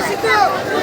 Música!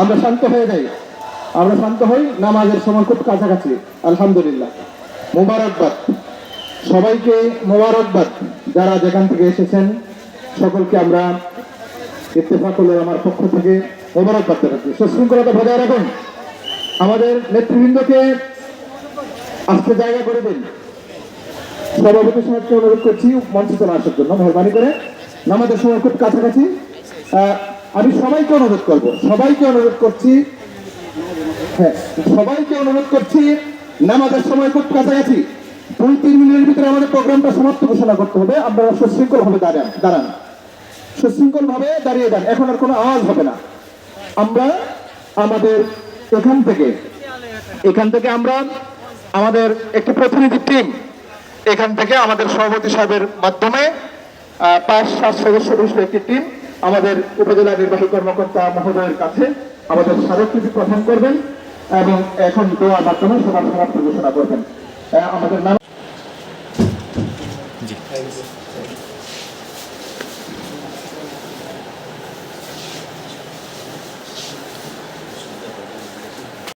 আমরা শান্ত হয়ে যাই। আমরা শান্ত হই, নামাজের সময় খুব কাছাকাছি। আলহামদুলিল্লাহ। মোবারকবাদ। সবাইকে মোবারকবাদ। যারা যেখান থেকে এসেছেন, সকলকে আমরা ইত্তেফাকুলের আমার পক্ষ থেকে। মোবারকবাদ জানাচ্ছি। সুশৃঙ্খলতা বজায় রাখুন। আমাদের নেতৃবৃন্দকে আজকে জায়গা করে দিন। সভাপতি সাহেবকে অনুরোধ করছি মঞ্চে চলে আসার জন্য, মেহরবানি করে। নামাজের সময় খুব কাছাকাছি। আমি সবাইকে অনুরোধ করব, সবাইকে অনুরোধ করছি হ্যাঁ সবাইকে অনুরোধ করছি, নামাজের সময় খুব কাছাকাছি। দুই, তিন মিনিটের ভিতরে আমাদের প্রোগ্রামটা সমাপ্ত ঘোষণা করতে হবে। আপনারা সুশৃঙ্খল ভাবে দাঁড়ান দাঁড়ান। সুশৃঙ্খল ভাবে দাঁড়িয়ে যান, এখন আর কোনো আওয়াজ হবে না। আমরা আমাদের এখান থেকে। এখান থেকে আমরা আমাদের একটি প্রতিনিধি টিম এখান থেকে আমাদের সভাপতি সাহেবের মাধ্যমে পাঁচ, সাত সদস্য বিশিষ্ট একটি টিম। আমাদের উপজেলা নির্বাহী কর্মকর্তা মহোদয়ের কাছে আমাদের স্মারকলিপি প্রদান করবেন এবং এখন দোয়ার মাধ্যমে সবার সমাপ্ত ঘোষণা করবেন। আমাদের নাম